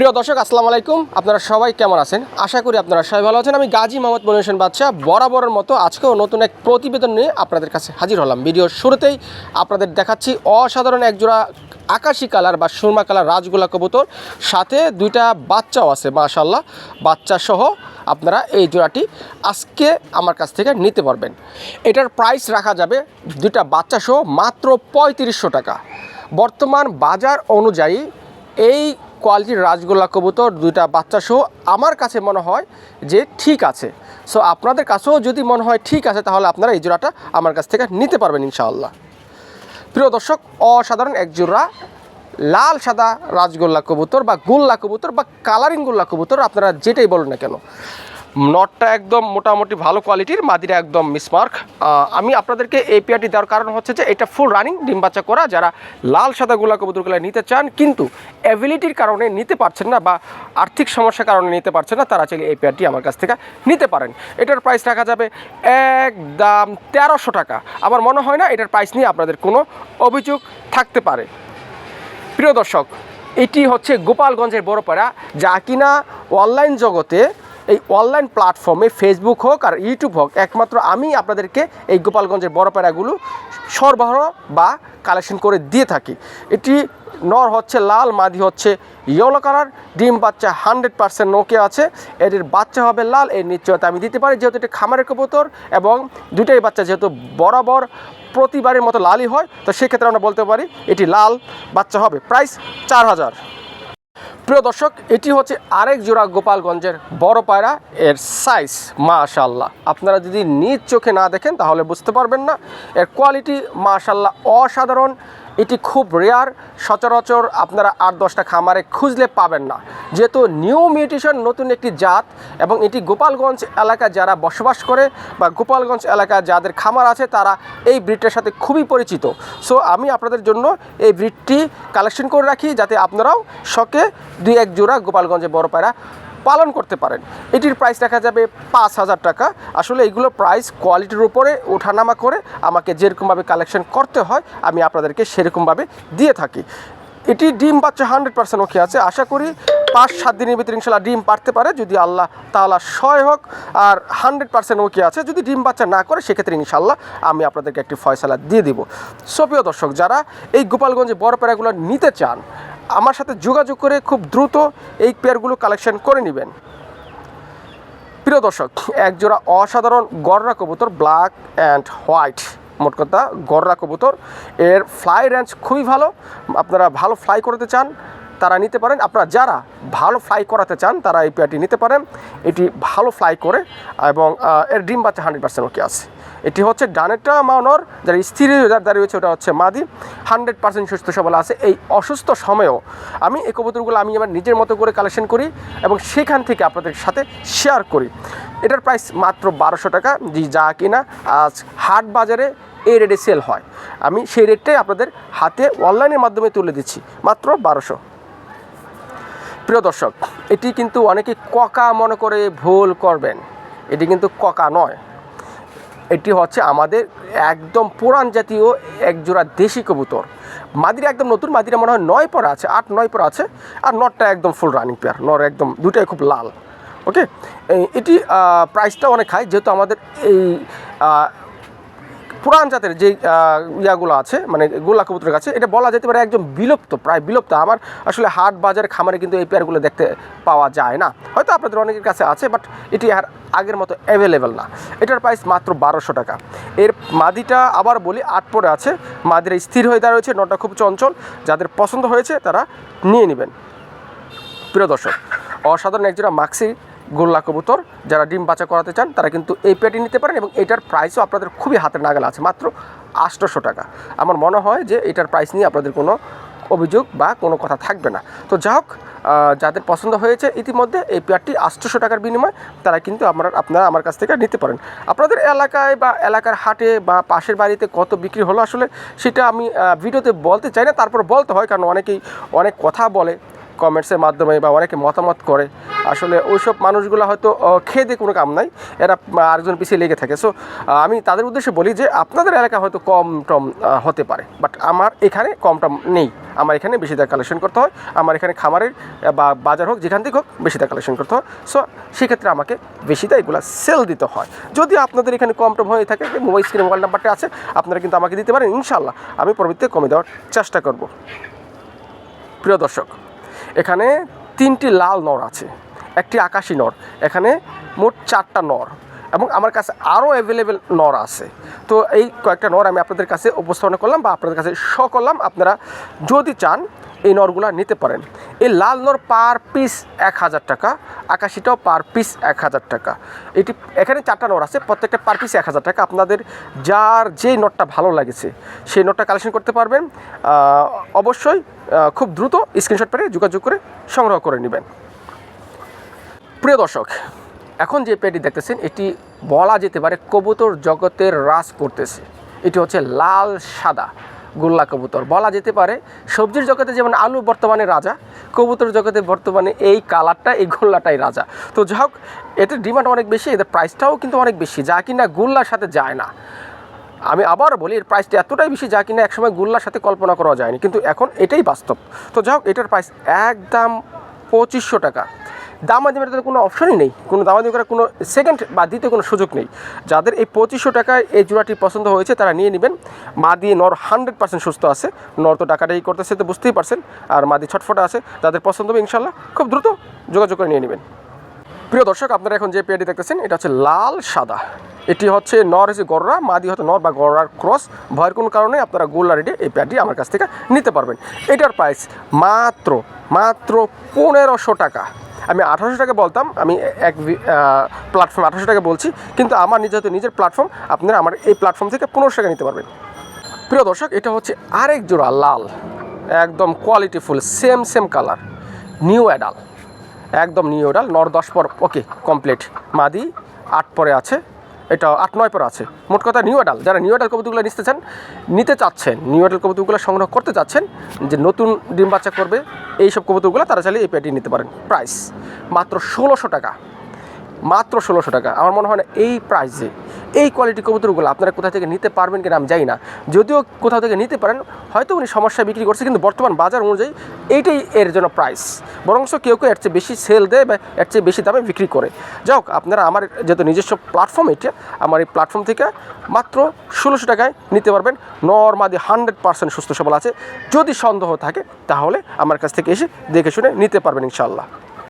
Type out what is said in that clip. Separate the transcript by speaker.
Speaker 1: প্রিয় দর্শক, আসসালামু আলাইকুম। আপনারা সবাই কেমন আছেন? আশা করি আপনারা সবাই ভালো আছেন। আমি গাজী মোহাম্মদ মনির হোসেন বরাবরের মতো আজকেও নতুন এক প্রতিবেদন নিয়ে আপনাদের কাছে হাজির হলাম। ভিডিওর শুরুতেই আপনাদের দেখাচ্ছি অসাধারণ একজোড়া আকাশি কালার বা সুরমা কালার রাজগোলা কবুতর। সাথে দুইটা বাচ্চাও আছে মাশাল্লাহ বাচ্চা সহ আপনারা এই জোড়াটি আজকে আমার কাছ থেকে নিতে পারবেন। এটার প্রাইস রাখা যাবে দুইটা বাচ্চা সহ মাত্র পঁয়ত্রিশশো টাকা। বর্তমান বাজার অনুযায়ী এই কোয়ালিটির রাজগোল্লা কবুতর, দুইটা বাচ্চা সহ আমার কাছে মনে হয় যে ঠিক আছে। সো আপনাদের কাছেও যদি মনে হয় ঠিক আছে, তাহলে আপনারা এই জোড়াটা আমার কাছ থেকে নিতে পারবেন ইনশাআল্লাহ। প্রিয় দর্শক, অসাধারণ এক জোড়া লাল সাদা রাজগোল্লা কবুতর বা গোল্লা কবুতর বা কালারিং গোল্লা কবুতর, আপনারা যেটাই বলুন না কেন নটটা একদম মোটামুটি ভালো কোয়ালিটির, মাদিরা একদম মিসমার্ক। আমি আপনাদেরকে এই পেয়ারটি দেওয়ার কারণ হচ্ছে যে এটা ফুল রানিং ডিম বাচ্চা করা। যারা লাল, সাদা গোলা কবুতরগুলো নিতে চান, কিন্তু অ্যাবিলিটির কারণে নিতে পারছেন না বা আর্থিক সমস্যার কারণে নিতে পারছেন না, তারা চাইলে এই পেয়ারটি আমার কাছ থেকে নিতে পারেন। এটার প্রাইস রাখা যাবে একদম তেরোশো টাকা। আমার মনে হয় না এটার প্রাইস নিয়ে আপনাদের কোনো অভিযোগ থাকতে পারে। প্রিয় দর্শক, এটি হচ্ছে গোপালগঞ্জের বড়পাড়া, যা কিনা অনলাইন জগতে এই অনলাইন প্ল্যাটফর্মে ফেসবুক হোক আর ইউটিউব হোক, একমাত্র আমি আপনাদেরকে এই গোপালগঞ্জের বড়পাড়াগুলো সরবরাহ বা কালেকশন করে দিয়ে থাকি। এটি নর হচ্ছে লাল, মাদি হচ্ছে ইয়েলো কালার ডিম বাচ্চা হান্ড্রেড পার্সেন্ট নোকে আছে। এটির বাচ্চা হবে লাল, এর নিশ্চয়তা আমি দিতে পারি, যেহেতু এটি খামারের কবুতর এবং দুটাই বাচ্চা যেহেতু বরাবর প্রতিবারের মতো লালই হয়, তো সেক্ষেত্রে আমরা বলতে পারি এটি লাল বাচ্চা হবে। প্রাইস চার হাজার। প্রিয় দর্শক, এটি হচ্ছে আরেক জোড়া গোপালগঞ্জের বড় পায়রা। এর সাইজ মাশাল্লাহ আপনারা যদি নিজ চোখে না দেখেন, তাহলে বুঝতে পারবেন না। এর কোয়ালিটি মাশাল্লাহ অসাধারণ। এটি খুব রেয়ার সচরাচর আপনারা আট দশটা খামারে খুঁজলে পাবেন না। যেহেতু নিউ মিউটেশন নতুন একটি জাত এবং এটি গোপালগঞ্জ এলাকায় যারা বসবাস করে বা গোপালগঞ্জ এলাকায় যাদের খামার আছে, তারা এই ব্রিডটার সাথে খুবই পরিচিত। সো আমি আপনাদের জন্য এই ব্রিডটি কালেকশন করে রাখি যাতে আপনারাও শখে দুই এক জোড়া গোপালগঞ্জে বড় পায়রা পালন করতে পারেন। এটির প্রাইস দেখা যাবে পাঁচ হাজার টাকা। আসলে এইগুলো প্রাইস কোয়ালিটির উপরে ওঠানামা করে আমাকে যেরকমভাবে কালেকশন করতে হয়, আমি আপনাদেরকে সেরকমভাবে দিয়ে থাকি। এটি ডিম বাচ্চা হান্ড্রেড পার্সেন্ট ওকে আছে। আশা করি পাঁচ সাত দিনের ভিতরে ইনশাল্লাহ ডিম পারতে পারে। যদি আল্লাহ তাআলা সয় হোক, আর হান্ড্রেড পার্সেন্ট ওকে আছে। যদি ডিম বাচ্চা না করে, সেক্ষেত্রে ইনশাল্লাহ আমি আপনাদেরকে একটি ফয়সালা দিয়ে দিব। সোপ্রিয় দর্শক, যারা এই গোপালগঞ্জে বড় প্যারাগুলো নিতে চান আমার সাথে যোগাযোগ করে খুব দ্রুত এই পেয়ারগুলো কালেকশন করে নেবেন। প্রিয় দর্শক, একজোড়া অসাধারণ গররা কবুতর ব্ল্যাক অ্যান্ড হোয়াইট মোট কথা গররা কবুতর। এর ফ্লাই রেঞ্জ খুবই ভালো। আপনারা ভালো ফ্লাই করতে চান তারা নিতে পারেন। আপনারা যারা ভালো ফ্লাই করাতে চান, তারা এই পেয়ারটি নিতে পারেন। এটি ভালো ফ্লাই করে এবং এর ডিম বাচ্চা হান্ড্রেড পার্সেন্ট ওকে আছে। এটি হচ্ছে ডানেরটা মানর যারা স্থির যার দাঁড়িয়ে রয়েছে, ওটা হচ্ছে মাদি। হান্ড্রেড পার্সেন্ট সুস্থ সবল আছে। এই অসুস্থ সময়েও আমি এই কবুতরগুলো আমি আমার নিজের মতো করে কালেকশন করি এবং সেখান থেকে আপনাদের সাথে শেয়ার করি। এটার প্রাইস মাত্র বারোশো টাকা। যা কিনা আজ হাট বাজারে এই রেটে সেল হয়। আমি সেই রেটটাই আপনাদের হাতে অনলাইনের মাধ্যমে তুলে দিচ্ছি। মাত্র বারোশো। প্রিয় দর্শক, এটি কিন্তু অনেকে ককা মনে করে ভুল করবেন। এটি কিন্তু ককা নয়। এটি হচ্ছে আমাদের একদম পুরাণ জাতীয় একজোড়া দেশি কবুতর। মাদিরা একদম নতুন, মাদিরা মনে হয় নয় পর আছে, আট, নয় পর আছে, আর নটটা একদম ফুল রানিং পেয়ার নর একদম দুটাই খুব লাল। ওকে এটি প্রাইসটা অনেক হাই যেহেতু আমাদের এই পুরান জাতের যে ইয়াগুলো আছে মানে গোলা কবুতরের কাছে, এটা বলা যেতে পারে একদম বিলুপ্ত, প্রায় বিলুপ্ত। আমার আসলে হাট, বাজার, খামারে কিন্তু এই পেয়ারগুলো দেখতে পাওয়া যায় না। হয়তো আপনাদের অনেকের কাছে আছে, বাট এটি আর আগের মতো অ্যাভেলেবেল না। এটার প্রাইস মাত্র বারোশো টাকা। এর মাদিটা আবার বলি, আট পরে আছে। মাদিরা স্থির হয়ে দাঁড়িয়েছে নটা খুব চঞ্চল। যাদের পছন্দ হয়েছে, তারা নিয়ে নেবেন। প্রিয় দর্শক, অসাধারণ একজোড়া মাক্সি গোল্লা কবুতর, যারা ডিম বাচ্চা করাতে চান, তারা কিন্তু এই পেটি নিতে পারেন এবং এটার প্রাইসও আপনাদের খুবই হাতের নাগাল আছে, মাত্র আটশোশো টাকা। আমার মনে হয় যে এটার প্রাইস নিয়ে আপনাদের কোনো অভিযোগ বা কোনো কথা থাকবে না। তো যা হোক যাদের পছন্দ হয়েছে ইতিমধ্যে এই পেয়ারটি আটশোশো টাকার বিনিময়ে তারা কিন্তু আপনারা আপনারা আমার কাছ থেকে নিতে পারেন। আপনাদের এলাকায় বা এলাকার হাটে বা পাশের বাড়িতে কত বিক্রি হলো আসলে, সেটা আমি ভিডিওতে বলতে চাই না, তারপর বলতে হয়, কারণ অনেকেই অনেক কথা বলে। কমেন্টসের মাধ্যমে বা অনেকে মতামত করে, আসলে ওইসব মানুষগুলো হয়তো খেয়ে দিয়ে কোনো কাম নাই, এরা আরেকজন পিছিয়ে লেগে থাকে। সো আমি তাদের উদ্দেশ্যে বলি যে, আপনাদের এলাকা হয়তো কম টম হতে পারে বাট আমার এখানে কম টম নেই। আমার এখানে বেশি দাম কালেকশন করতে হয়, আমার এখানে খামারের বা বাজার হোক, যেখান থেকে হোক, বেশি দাম কালেকশন করতে হয়। সো সেক্ষেত্রে আমাকে বেশি দাম এগুলো সেল দিতে হয়। যদি আপনাদের এখানে কম টম হয়ে থাকে মোবাইল স্ক্রিনে মোবাইল নাম্বারটা আছে, আপনারা কিন্তু আমাকে দিতে পারেন ইনশাল্লাহ আমি পরবর্তীতে কমে দেওয়ার চেষ্টা করব। প্রিয় দর্শক এখানে তিনটি লাল নর আছে, একটি আকাশি নর, এখানে মোট চারটা নর এবং আমার কাছে আরও অ্যাভেলেবেল নর আছে। তো এই কয়েকটা নর আমি আপনাদের কাছে উপস্থাপনা করলাম বা আপনাদের কাছে শ করলাম। আপনারা যদি চান এই নরগুলা নিতে পারেন। এই লাল নর পার পিস এক হাজার টাকা আকাশিটাও পার পিস এক হাজার টাকা। এটি এখানে চারটা নর আছে, প্রত্যেকটা পার পিস এক হাজার টাকা। আপনাদের যার যেই নটটা ভালো লাগেছে, সেই নটটা কালেকশন করতে পারবেন। অবশ্যই খুব দ্রুত স্ক্রিনশট পেরে যোগাযোগ করে সংগ্রহ করে নেবেন। প্রিয় দর্শক, এখন যে পেটি দেখতেছেন, এটি বলা যেতে পারে কবুতর জগতের রাজ করতেছে। এটি হচ্ছে লাল সাদা। গোল্লা কবুতর। বলা যেতে পারে, সবজির জগতে যেমন আলু বর্তমানে রাজা কবুতর জগতে বর্তমানে এই কালারটা, এই গোল্লাটাই রাজা। তো যাই হোক এটার ডিমান্ড অনেক বেশি, এদের প্রাইসটাও কিন্তু অনেক বেশি, যা কিনা গোল্লার সাথে যায় না। আমি আবার বলি, এর প্রাইসটা এতটাই বেশি যা কিনা একসময় গুল্লার সাথে কল্পনা করা যায়নি, কিন্তু এখন এটাই বাস্তব। তো যাই হোক, এটার প্রাইস একদম পঁচিশশো টাকা। দামাদি মেটাতে কোনো অপশনই নেই। কোনো দামাদি করার কোনো সেকেন্ড বা দ্বিতীয় কোনো সুযোগ নেই। যাদের এই পঁচিশশো টাকায় এই জোড়াটি পছন্দ হয়েছে, তারা নিয়ে নেবেন। মা দিয়ে নর হান্ড্রেড পার্সেন্ট সুস্থ আছে। নর তো টাকাটাই করতেছে, তো বুঝতেই পারছেন। আর মাদি ছটফটা আছে, তাদের পছন্দ হবে ইনশাল্লাহ খুব দ্রুত যোগাযোগ করে নিয়ে নেবেন। প্রিয় দর্শক, আপনারা এখন যে পেয়ারটি দেখতেছেন, এটা হচ্ছে লাল সাদা। এটি হচ্ছে নর হচ্ছে গররা মাদি হয়তো নর বা গররার ক্রস ভয়ের কোনো কারণে আপনারা গোল্লা রেডি এই প্যাডটি আমার কাছ থেকে নিতে পারবেন। এটার প্রাইস মাত্র মাত্র পনেরোশো টাকা। আমি আঠারোশো টাকা বলতাম, আমি এক প্ল্যাটফর্ম আঠারোশো টাকা বলছি, কিন্তু আমার নিজের নিজের প্ল্যাটফর্ম আপনারা আমার এই প্ল্যাটফর্ম থেকে পনেরোশো টাকা নিতে পারবেন। প্রিয় দর্শক, এটা হচ্ছে আরেক জোড়া লাল, একদম qualityful same same colour new adult একদম নিউ অ্যাডাল নর দশ পর ওকে কমপ্লিট মাদি আট পরে আছে। এটা আট নয় পর আছে। মোট কথা নিউ অ্যাডাল যারা নিউ অ্যাডাল কবুতরগুলো নিতে চান, নিতে চাচ্ছেন নিউ অ্যাডাল কবুতরগুলো সংগ্রহ করতে চাচ্ছেন, যে নতুন ডিম বাচ্চা করবে এই সব কবুতরগুলো তারা চাইলে এই পেয়ারটি নিতে পারেন। প্রাইস মাত্র ষোলোশো টাকা। মাত্র ষোলোশো টাকা। আমার মনে হয় না এই প্রাইসে এই কোয়ালিটি কবুতরগুলো আপনারা কোথা থেকে নিতে পারবেন কিনা আমি জানি না। যদিও কোথাও থেকে নিতে পারেন, হয়তো উনি সমস্যা বিক্রি করছে, কিন্তু বর্তমান বাজার অনুযায়ী এইটাই এর জন্য প্রাইস বরংশ কেউ কেউ এর চেয়ে বেশি সেল দেয় বা এর চেয়ে বেশি দামে বিক্রি করে। যাই আপনারা আমার যেহেতু নিজস্ব প্ল্যাটফর্ম এটা আমার এই প্ল্যাটফর্ম থেকে মাত্র ষোলোশো টাকায় নিতে পারবেন। নর্মাদি হান্ড্রেড পার্সেন্ট সুস্থ সবল আছে। যদি সন্দেহ থাকে, তাহলে আমার কাছ থেকে এসে দেখে শুনে নিতে পারবেন ইনশাল্লাহ